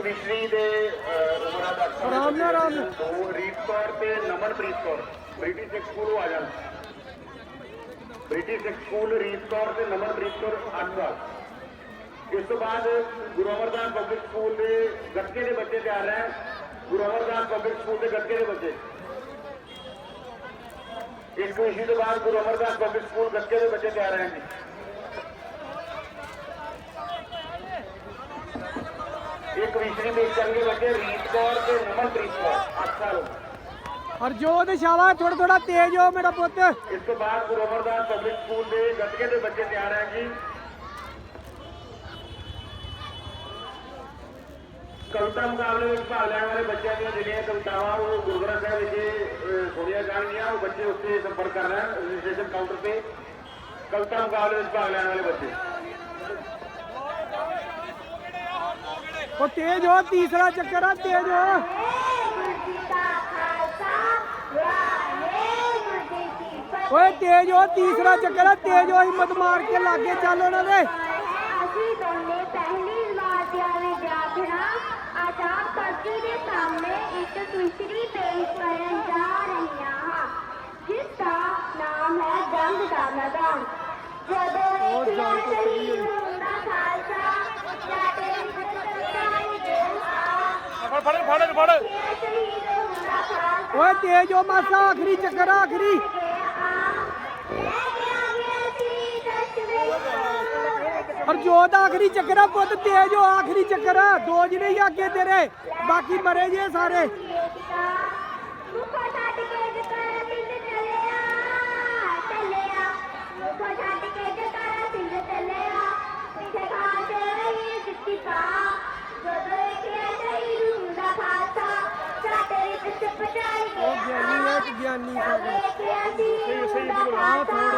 ਕਵਿਸ਼ਰੀ ਦੇ ਉਮਰਾਂ ਦਾ ਆਰਾਮ ਨਾਲ, ਨਾਲ। ਦੋ ਰੀਤ ਕੌਰ ਤੇ ਨਮਨਪ੍ਰੀਤ ਕੌਰ ਬ੍ਰਿਟਿਸ਼ ਸਕੂਲੋਂ ਆ ਜਾਣ। ਬ੍ਰਿਟਿਸ਼ ਸਕੂਲ ਰੀਤ ਕੌਰ ਤੇ ਨਮਨਪ੍ਰੀਤ ਕੌਰ ਸਾਲ। ਇਸ ਤੋਂ ਬਾਅਦ ਗੁਰੂ ਅਮਰਦਾਸ ਪਬਲਿਕ ਸਕੂਲ ਦੇ ਗੱਤਕੇ ਦੇ ਬੱਚੇ ਤਿਆਰ ਹੈ ਗੁਰੂ ਅਮਰਦਾਸ ਪਬਲਿਕ ਸਕੂਲ ਦੇ ਗੱਤਕੇ ਦੇ ਬੱਚੇ। ਇਸ ਕਵਿਸ਼ਰੀ ਤੋਂ ਬਾਅਦ ਗੁਰੂ ਅਮਰਦਾਸ ਪਬਲਿਕ ਸਕੂਲ ਗੱਤਕੇ ਦੇ ਬੱਚੇ ਤਿਆਰ ਹੈ ਜੀ ਇੱਕ ਵਿਸ਼ਰੀ ਪੇਸ਼ ਕਰਨਗੇ ਬੱਚੇ ਰੀਤ ਕੌਰ ਤੇ ਨਮਨਪ੍ਰੀਤ ਕੌਰ ਅੱਠ ਸਾਲ ਹਰਜੋਤ ਸ਼ਾਵਾ ਥੋੜਾ ਥੋੜਾ ਤੇਜ਼ ਹੋ ਮੇਰਾ ਪੁੱਤ। ਇਸ ਤੋਂ ਬਾਅਦ ਗੁਰੂ ਅਮਰਦਾਸ ਪਬਲਿਕ ਸਕੂਲ ਦੇ ਗੱਤਕੇ ਦੇ ਬੱਚੇ ਤਿਆਰ ਹੈ ਜੀ ਕਵਿਤਾ ਮੁਕਾਬਲੇ ਵਿੱਚ ਭਾਗ ਲੈਣ ਵਾਲੇ ਬੱਚਿਆਂ ਦੀਆਂ ਜਿਹੜੀਆਂ ਕਵਿਤਾਵਾਂ ਉਹ ਗੁਰੂ ਗ੍ਰੰਥ ਸਾਹਿਬ ਵਿਖੇ ਅਹ, ਸੁਣੀਆਂ ਜਾਣਗੀਆਂ। ਉਹ ਬੱਚੇ ਉੱਥੇ ਸੰਪਰਕ ਕਰ ਲੈਣ ਰਜਿਸਟ੍ਰੇਸ਼ਨ ਕਾਊਂਟਰ ਤੇ। ਕਵਿਤਾ ਮੁਕਾਬਲੇ ਵਿੱਚ ਭਾਗ ਲੈਣ ਵਾਲੇ ਬੱਚੇ। ਉਹ ਤੇਜ਼ ਹੋ ਤੀਸਰਾ ਚੱਕਰ ਆ ਤੇਜ਼ ਹੋ। ਓਏ ਤੇਜ਼ ਹੋ ਤੀਸਰਾ ਚੱਕਰ ਆ ਤੇਜ਼ ਹੋ ਹਿੰਮਤ ਮਾਰ ਕੇ ਲਾਗੇ ਚੱਲ ਉਹਨਾਂ ਦੇ। ਅਸੀਂ ਦੋਨੇ ਪਹਿਲੀ ਵਾਰ ਵਿੱਚ ਜਾਗਣਾ ਆਜ਼ਾਦ ਧਰਤੀ ਦੇ ਸਾਹਮਣੇ ਇੱਕ ਦੂਸਰੀ ਪੇਸ਼ ਕਰਨ ਜਾ ਰਹੀਆਂ ਹਾਂ ਜਿਸ ਦਾ ਨਾਮ ਹੈ ਜੰਗ ਦਾ ਮੈਦਾਨ। ਜਦੋਂ ਉਹ ਇੱਕ ਜੰਗ ਤੋਂ ਪਹਿਲੀ ਸ਼ਹੀਦ ਹੁੰਦਾ ਖਾਲਸਾ ਸਾਡੇ ਸੰਤਾਂ ਦੇ ਆ ਫੜ ਫੜ ਫੜ ਓਏ ਤੇਜ਼ ਹੋ ਮਾਸਾ ਆਖਰੀ ਚੱਕਰ ਆ ਆਖਰੀ। ਹਰਜੋਤ ਆਖਰੀ ਚੱਕਰ ਆ ਪੁੱਤ ਤੇਜ਼ ਹੋ ਆਖਰੀ ਚੱਕਰ ਆ। ਦੋ ਜਿਹੜੇ ਹੀ ਅੱਗੇ ਤੇਰੇ ਬਾਕੀ ਮਰੇ ਜੇ ਸਾਰੇ। ਉਹ ਗਿਆਨੀ ਹੈ ਕਿ ਗਿਆਨੀ ਸਾਡੇ ਸਹੀ ਆਹ ਥੋੜਾ